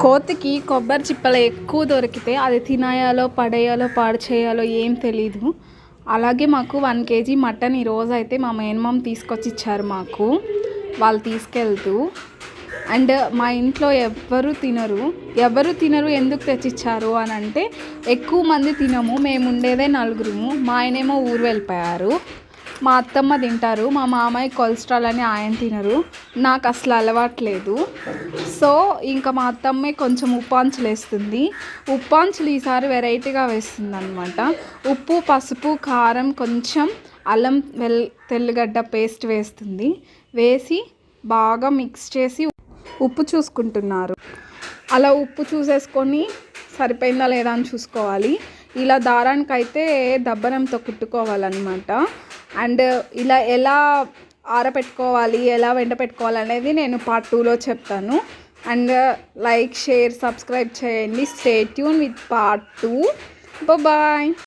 కోతికి కొబ్బరి చిప్పలు ఎక్కువ దొరికితే అది తినాయాలో పడేయాలో పాడు చేయాలో ఏం తెలీదు. అలాగే మాకు వన్ కేజీ మటన్ ఈరోజు అయితే మా మేనమామ తీసుకొచ్చి ఇచ్చారు మాకు. వాళ్ళు తీసుకెళ్తూ. అండ్ మా ఇంట్లో ఎవ్వరు తినరు. ఎవరు తినరు ఎందుకు తెచ్చిచ్చారు అని అంటే ఎక్కువ మంది తినము మేము ఉండేదే నలుగురుము. మా ఆయనేమో ఊరు వెళ్ళిపోయారు. మా అత్తమ్మ తింటారు మా మామయ్య కొలెస్ట్రాల్ అని ఆయన తినరు. నాకు అసలు అలవాట్లేదు సో ఇంకా మా అత్తమ్మే కొంచెం ఉప్పాంచులు వేస్తుంది. ఉప్పాంచులు ఈసారి వెరైటీగా వేస్తుంది అనమాట ఉప్పు పసుపు కారం కొంచెం అల్లం వెల్ తెల్లగడ్డ పేస్ట్ వేస్తుంది. వేసి బాగా మిక్స్ చేసి ఉప్పు చూసుకుంటున్నారు. అలా ఉప్పు చూసేసుకొని సరిపోయిందా లేదా అని చూసుకోవాలి. ఇలా దారానికైతే దబ్బనంతో కుట్టుకోవాలన్నమాట. అండ్ ఇలా ఎలా ఆరబెట్టుకోవాలి ఎలా వెంట పెట్టుకోవాలి అనేది నేను పార్ట్ టూలో చెప్తాను. అండ్ లైక్ షేర్ సబ్స్క్రైబ్ చేయండి. Stay tune with part two bye